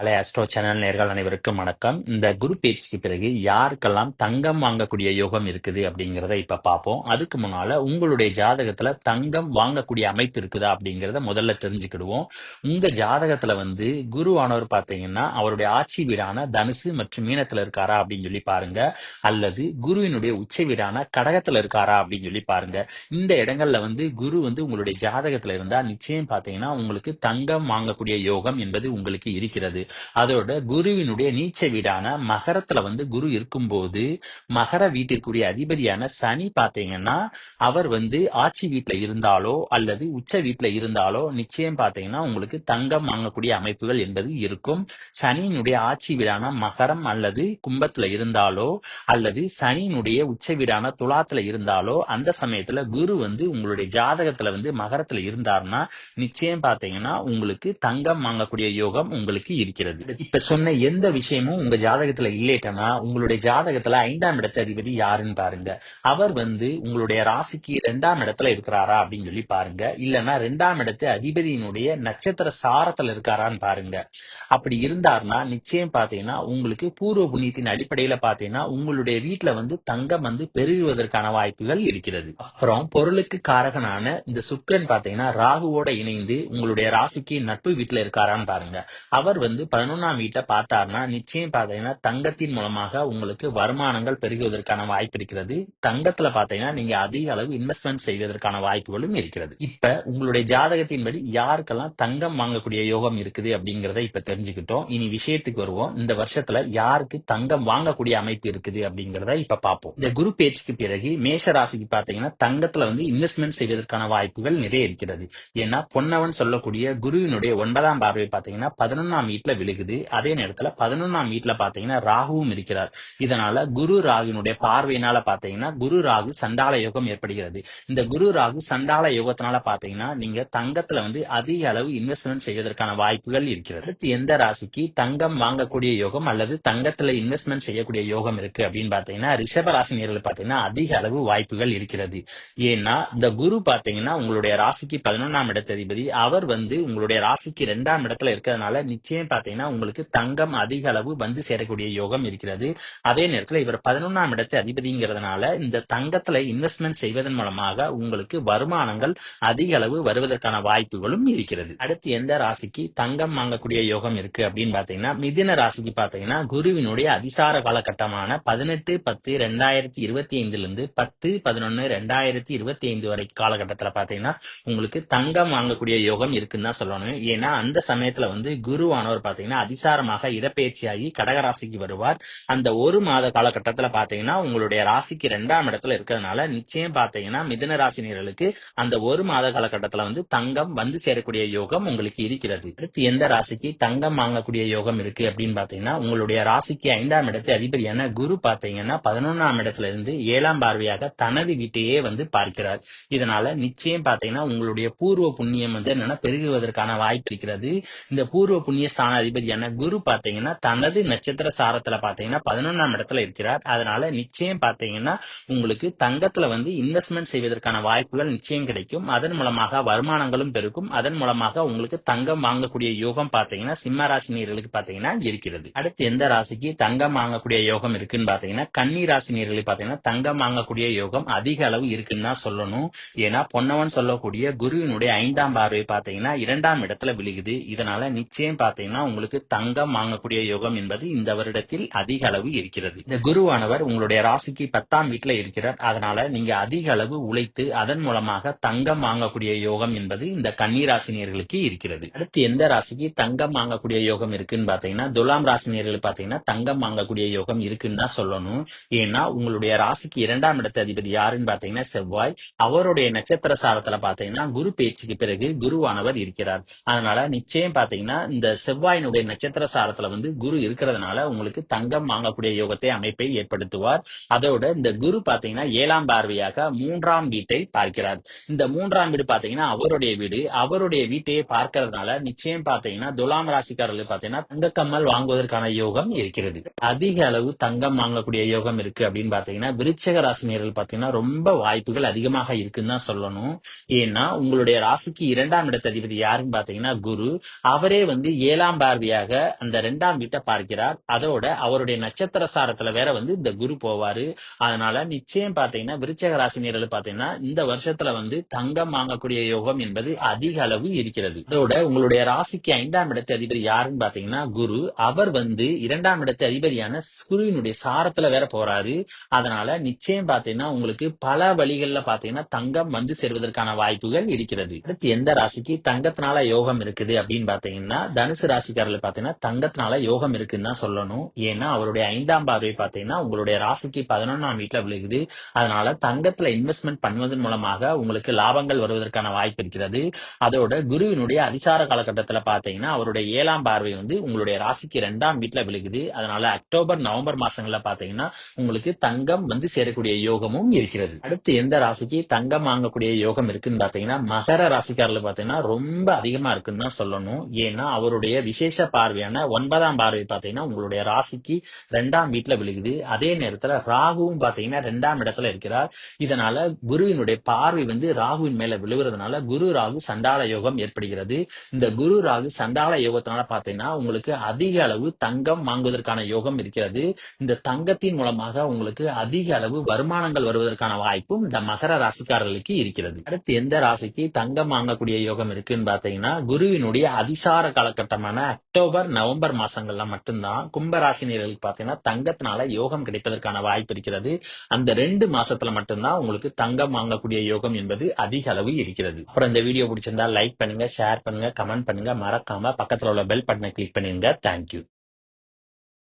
ஹலே astro channel நேர்கள் அனைவருக்கும் வணக்கம். இந்த குரு பேச்சுக்கு பிறகு யாருக்கெல்லாம் தங்கம் வாங்கக்கூடிய யோகம் இருக்குது அப்படிங்கிறத இப்ப பார்ப்போம். அதுக்கு முன்னால உங்களுடைய ஜாதகத்துல தங்கம் வாங்கக்கூடிய அமைப்பு இருக்குதா அப்படிங்கிறத முதல்ல தெரிஞ்சுக்கிடுவோம். உங்க ஜாதகத்துல வந்து குருவானவர் பாத்தீங்கன்னா அவருடைய ஆட்சி வீடான தனுசு மற்றும் மீனத்துல இருக்காரா அப்படின்னு சொல்லி பாருங்க. அல்லது குருவினுடைய உச்ச வீடான கடகத்துல இருக்காரா அப்படின்னு சொல்லி பாருங்க. இந்த இடங்கள்ல வந்து குரு வந்து உங்களுடைய ஜாதகத்துல இருந்தா நிச்சயம் பாத்தீங்கன்னா உங்களுக்கு தங்கம் வாங்கக்கூடிய யோகம் என்பது உங்களுக்கு இருக்கிறது. அதோட குருவினுடைய நீச்ச வீடான மகரத்துல வந்து குரு இருக்கும்போது மகர வீட்டிற்குரிய அதிபதியான சனி பாத்தீங்கன்னா அவர் வந்து ஆட்சி வீட்டுல இருந்தாலோ அல்லது உச்ச வீட்டுல இருந்தாலோ நிச்சயம் பாத்தீங்கன்னா உங்களுக்கு தங்கம் வாங்கக்கூடிய அமைப்புகள் என்பது இருக்கும். சனியினுடைய ஆட்சி வீடான மகரம் அல்லது கும்பத்துல இருந்தாலோ அல்லது சனியினுடைய உச்ச வீடான துலாத்துல இருந்தாலோ அந்த சமயத்துல குரு வந்து உங்களுடைய ஜாதகத்துல வந்து மகரத்துல இருந்தாருன்னா நிச்சயம் பாத்தீங்கன்னா உங்களுக்கு தங்கம் வாங்கக்கூடிய யோகம் உங்களுக்கு இருக்கிறது. இப்ப சொன்ன எந்த விஷயமும் உங்க ஜாதகத்துல இல்லேட்டனா உங்களுடைய ஜாதகத்துல ஐந்தாம் இடத்து அதிபதி யாருன்னு பாருங்க. அவர் வந்து உங்களுடைய ராசிக்கு ரெண்டாம் இடத்துல இருக்கிறாரா அப்படின்னு சொல்லி பாருங்க. இல்லைன்னா ரெண்டாம் இடத்து அதிபதியினுடைய நட்சத்திர சாரத்துல இருக்காரான்னு பாருங்க. அப்படி இருந்தார்னா நிச்சயம் பாத்தீங்கன்னா உங்களுக்கு பூர்வ புண்ணியத்தின் அடிப்படையில பாத்தீங்கன்னா உங்களுடைய வீட்டுல வந்து தங்கம் வந்து பெருகுவதற்கான வாய்ப்புகள் இருக்கிறது. அப்புறம் பொருளுக்கு காரகனான இந்த சுக்கரன் பாத்தீங்கன்னா ராகுவோட இணைந்து உங்களுடைய ராசிக்கு நட்பு வீட்டுல இருக்காரான்னு பாருங்க. அவர் வந்து பதினொன்னாம் வீட்டை பார்த்தாருன்னா நிச்சயம் பாத்தீங்கன்னா தங்கத்தின் மூலமாக உங்களுக்கு வருமானங்கள் பெருகுவதற்கான வாய்ப்பு இருக்கிறது. தங்கத்துல பாத்தீங்கன்னா நீங்க அதிக அளவு இன்வெஸ்ட்மெண்ட் செய்வதற்கான வாய்ப்புகளும் இருக்கிறது. இப்ப உங்களுடைய ஜாதகத்தின்படி யாருக்கெல்லாம் தங்கம் வாங்கக்கூடிய யோகம் இருக்குது அப்படிங்கறத இப்ப தெரிஞ்சுக்கிட்டோம். இனி விஷயத்துக்கு வருவோம். இந்த வருஷத்துல யாருக்கு தங்கம் வாங்கக்கூடிய அமைப்பு இருக்குது அப்படிங்கறத இப்ப பார்ப்போம். இந்த குரு பேச்சுக்கு பிறகு மேஷ ராசிக்கு பாத்தீங்கன்னா தங்கத்துல வந்து இன்வெஸ்ட்மெண்ட் செய்வதற்கான வாய்ப்புகள் நிறைய இருக்கிறது. ஏன்னா பொன்னவன் சொல்லக்கூடிய குருவினுடைய ஒன்பதாம் பார்வை பாத்தீங்கன்னா பதினொன்னாம் வீட்டுல விழுகுது. அதே நேரத்துல பதினொன்னாம் வீட்டுல பாத்தீங்கன்னா ராகுவும் இருக்கிறார். இதனால குரு ராகுனுடைய பார்வையினால பாத்தீங்கன்னா குரு ராகு சண்டால யோகம் ஏற்படுகிறது. இந்த குரு ராகு சண்டால யோகத்தினால பாத்தீங்கன்னா நீங்க தங்கத்துல வந்து அதிக அளவு இன்வெஸ்ட்மெண்ட் செய்வதற்கான வாய்ப்புகள் இருக்கிறது. எந்த ராசிக்கு தங்கம் வாங்கக்கூடிய யோகம் அல்லது தங்கத்துல இன்வெஸ்ட்மெண்ட் செய்யக்கூடிய யோகம் இருக்கு அப்படின்னு பாத்தீங்கன்னா ரிஷப ராசி நேரில் பாத்தீங்கன்னா அதிக அளவு வாய்ப்புகள் இருக்கிறது. ஏன்னா இந்த குரு பாத்தீங்கன்னா உங்களுடைய ராசிக்கு பதினொன்றாம் இடத்ததிபதி. அவர் வந்து உங்களுடைய ராசிக்கு இரண்டாம் இடத்துல இருக்கிறதுனால நிச்சயம் பாத்தீங்கன்னா பாத்தீங்கன்னா உங்களுக்கு தங்கம் அதிக அளவு வந்து சேரக்கூடிய யோகம் இருக்கிறது. அதே நேரத்தில் இவர் பதினொன்னாம் இடத்து அதிபதிங்கிறதுனால இந்த தங்கத்துல இன்வெஸ்ட்மெண்ட் செய்வதன் மூலமாக உங்களுக்கு வருமானங்கள் அதிக அளவு வருவதற்கான வாய்ப்புகளும் இருக்கிறது. அடுத்து எந்த ராசிக்கு தங்கம் வாங்கக்கூடிய யோகம் இருக்கு அப்படின்னு பாத்தீங்கன்னா மிதின ராசிக்கு பாத்தீங்கன்னா குருவினுடைய அதிசார காலகட்டமான பதினெட்டு பத்து ரெண்டாயிரத்தி இருபத்தி ஐந்துல இருந்து பத்து பதினொன்னு ரெண்டாயிரத்தி இருபத்தி ஐந்து வரை காலகட்டத்துல பாத்தீங்கன்னா உங்களுக்கு தங்கம் வாங்கக்கூடிய யோகம் இருக்குன்னு தான் சொல்லணும். ஏன்னா அந்த சமயத்துல வந்து குருவானவர் பாத்தீங்கன்னா அதிசாரமாக இடப்பெயர்ச்சியாகி கடகராசிக்கு வருவார். அந்த ஒரு மாத காலகட்டத்துல பாத்தீங்கன்னா உங்களுடைய ராசிக்கு ரெண்டாம் இடத்துல இருக்கிறதுனால நிச்சயம் பாத்தீங்கன்னா மிதன ராசினியர்களுக்கு அந்த ஒரு மாத காலகட்டத்துல வந்து தங்கம் வந்து சேரக்கூடிய யோகம் உங்களுக்கு இருக்கிறது. அடுத்து எந்த ராசிக்கு தங்கம் வாங்கக்கூடிய யோகம் இருக்கு அப்படின்னு பாத்தீங்கன்னா உங்களுடைய ராசிக்கு ஐந்தாம் இடத்து அதிபதியான குரு பாத்தீங்கன்னா பதினொன்னாம் இடத்துல இருந்து ஏழாம் பார்வையாக தனது வீட்டையே வந்து பார்க்கிறார். இதனால நிச்சயம் பாத்தீங்கன்னா உங்களுடைய பூர்வ புண்ணியம் வந்து என்னன்னா பெருகுவதற்கான வாய்ப்பு இருக்கிறது. இந்த பூர்வ புண்ணிய ஸ்தான அதிபதியான குரு பாத்தீங்கன்னா தனது நட்சத்திர சாரத்துல பாத்தீங்கன்னா பதினொன்னாம் இடத்துல இருக்கிறார். அதனால நிச்சயம் பாத்தீங்கன்னா உங்களுக்கு தங்கத்துல வந்து இன்வெஸ்ட்மெண்ட் செய்வதற்கான வாய்ப்புகள் நிச்சயம் கிடைக்கும். அதன் மூலமாக வருமானங்களும் பெருக்கும். அதன் மூலமாக உங்களுக்கு தங்கம் வாங்கக்கூடிய யோகம் பாத்தீங்கன்னா சிம்ம ராசினியர்களுக்கு பாத்தீங்கன்னா இருக்கிறது. அடுத்து எந்த ராசிக்கு தங்கம் வாங்கக்கூடிய யோகம் இருக்குன்னு பாத்தீங்கன்னா கன்னி ராசினியர்களுக்கு பாத்தீங்கன்னா தங்கம் வாங்கக்கூடிய யோகம் அதிக அளவு இருக்குன்னு தான் சொல்லணும். ஏன்னா பொன்னவன் சொல்லக்கூடிய குருவினுடைய ஐந்தாம் பார்வை பாத்தீங்கன்னா இரண்டாம் இடத்துல விழுகுது. இதனால நிச்சயம் பாத்தீங்கன்னா உங்களுக்கு தங்கம் வாங்கக்கூடிய யோகம் என்பது இந்த வருடத்தில் அதிக அளவு இருக்கிறது. இந்த குருவானவர் உங்களுடைய ராசிக்கு பத்தாம் வீட்டுல இருக்கிறார். அதனால நீங்க அதிக அளவு உழைத்து அதன் மூலமாக தங்கம் வாங்கக்கூடிய யோகம் என்பது இந்த கன்னிராசினியர்களுக்கு இருக்கிறது. அடுத்து எந்த ராசிக்கு தங்கம் வாங்கக்கூடிய யோகம் இருக்குன்னு பாத்தீங்கன்னா துலாம் ராசினியர்கள் பாத்தீங்கன்னா தங்கம் வாங்கக்கூடிய யோகம் இருக்குன்னு தான் சொல்லணும். ஏன்னா உங்களுடைய ராசிக்கு இரண்டாம் இடத்த அதிபதி யாருன்னு பாத்தீங்கன்னா செவ்வாய். அவருடைய நட்சத்திர சாரத்துல பாத்தீங்கன்னா குரு பேச்சுக்கு பிறகு குருவானவர் இருக்கிறார். அதனால நிச்சயம் பாத்தீங்கன்னா இந்த செவ்வாய் செவ்வாயினுடைய நட்சத்திர சாரத்துல வந்து குரு இருக்கிறதுனால உங்களுக்கு தங்கம் வாங்கக்கூடிய யோகத்தை அமைப்பை ஏற்படுத்துவார். அதோட இந்த குரு பாத்தீங்கன்னா ஏழாம் பார்வையாக மூன்றாம் வீட்டை பார்க்கிறார். இந்த மூன்றாம் வீடு பாத்தீங்கன்னா அவருடைய வீடு. அவருடைய வீட்டையே பார்க்கறதுனால நிச்சயம் பாத்தீங்கன்னா துலாம் ராசிக்காரர்கள் பாத்தீங்கன்னா தங்க கம்மல் வாங்குவதற்கான யோகம் இருக்கிறது. அதிக அளவு தங்கம் வாங்கக்கூடிய யோகம் இருக்கு அப்படின்னு பாத்தீங்கன்னா விருச்சக ராசினியர்கள் பாத்தீங்கன்னா ரொம்ப வாய்ப்புகள் அதிகமாக இருக்குன்னு தான் சொல்லணும். ஏன்னா உங்களுடைய ராசிக்கு இரண்டாம் இடத்த அதிபதி யாருன்னு பாத்தீங்கன்னா குரு. அவரே வந்து ஏழாம் பார்வையாக அந்த ரெண்டாம் வீட்டை பார்க்கிறார். அதோட அவருடைய நட்சத்திர சாரத்துல வேற வந்து இந்த குரு போவாரு. அதனால நிச்சயம் பாத்தீங்கன்னா விருச்சக ராசினியர்கள் பாத்தீங்கன்னா இந்த வருஷத்துல வந்து தங்கம் வாங்கக்கூடிய யோகம் என்பது அதிக அளவு இருக்கிறது. அதோட உங்களுடைய ராசிக்கு ஐந்தாம் இடத்து அதிபர் யாருன்னு பாத்தீங்கன்னா குரு. அவர் வந்து இரண்டாம் இடத்து அதிபதியான குருவினுடைய சாரத்துல வேற போறாரு. அதனால நிச்சயம் பாத்தீங்கன்னா உங்களுக்கு பல வழிகள்ல பாத்தீங்கன்னா தங்கம் வந்து சேர்வதற்கான வாய்ப்புகள் இருக்கிறது. அடுத்து எந்த ராசிக்கு தங்கத்தினால யோகம் இருக்குது அப்படின்னு பாத்தீங்கன்னா தனுசு ராசிக்கு ராசிக்காரர்கள் பாத்தீங்கன்னா தங்கத்தினால யோகம் இருக்குன்னு தான் சொல்லணும். ஏன்னா அவருடைய ஐந்தாம் பார்வை பாத்தீங்கன்னா உங்களுடைய ராசிக்கு பதினொன்னாம் வீட்டுல விழுகுது. அதனால தங்கத்துல இன்வெஸ்ட்மெண்ட் பண்ணுவதன் மூலமாக உங்களுக்கு லாபங்கள் வருவதற்கான வாய்ப்பு இருக்கிறது. அதோட குருவினுடைய அதிசார காலகட்டத்துல பாத்தீங்கன்னா அவருடைய ஏழாம் பார்வை வந்து உங்களுடைய ராசிக்கு ரெண்டாம் வீட்டுல விழுகுது. அதனால அக்டோபர் நவம்பர் மாசங்கள்ல பாத்தீங்கன்னா உங்களுக்கு தங்கம் வந்து சேரக்கூடிய யோகமும் இருக்கிறது. அடுத்து எந்த ராசிக்கு தங்கம் வாங்கக்கூடிய யோகம் இருக்குன்னு பாத்தீங்கன்னா மகர ராசிக்காரர்கள் பாத்தீங்கன்னா ரொம்ப அதிகமா இருக்குன்னு தான் சொல்லணும். ஏன்னா அவருடைய விசேஷ பார்வையான ஒன்பதாம் பார்வை பாத்தீங்கன்னா உங்களுடைய ராசிக்கு ரெண்டாம் வீட்டுல விழுகுது. அதே நேரத்துல ராகுவும் பாத்தீங்கன்னா ரெண்டாம் இடத்துல இருக்கிறார். இதனால குருவினுடைய பார்வை வந்து ராகுவின் மேல விழுகிறதுனால குரு ராகு சண்டால யோகம் ஏற்படுகிறது. இந்த குரு ராகு சண்டால யோகத்தினால பாத்தீங்கன்னா உங்களுக்கு அதிக அளவு தங்கம் வாங்குவதற்கான யோகம் இருக்கிறது. இந்த தங்கத்தின் மூலமாக உங்களுக்கு அதிக அளவு வருமானங்கள் வருவதற்கான வாய்ப்பும் இந்த மகர ராசிக்காரர்களுக்கு இருக்கிறது. அடுத்து எந்த ராசிக்கு தங்கம் வாங்கக்கூடிய யோகம் இருக்குன்னு பாத்தீங்கன்னா குருவினுடைய அதிசார காலகட்டமான அக்டோபர் நவம்பர் மாசங்கள்ல மட்டும்தான் கும்ப பாத்தீங்கன்னா தங்கத்தினால யோகம் கிடைப்பதற்கான வாய்ப்பு இருக்கிறது. அந்த ரெண்டு மாசத்துல மட்டும்தான் உங்களுக்கு தங்கம் வாங்கக்கூடிய யோகம் என்பது அதிக அளவு இருக்கிறது. அப்புறம் இந்த வீடியோ பிடிச்சிருந்தா லைக் பண்ணுங்க ஷேர் பண்ணுங்க கமெண்ட் பண்ணுங்க. மறக்காம பக்கத்துல உள்ள பெல் பட்டனை கிளிக் பண்ணிருங்க. தேங்க்யூ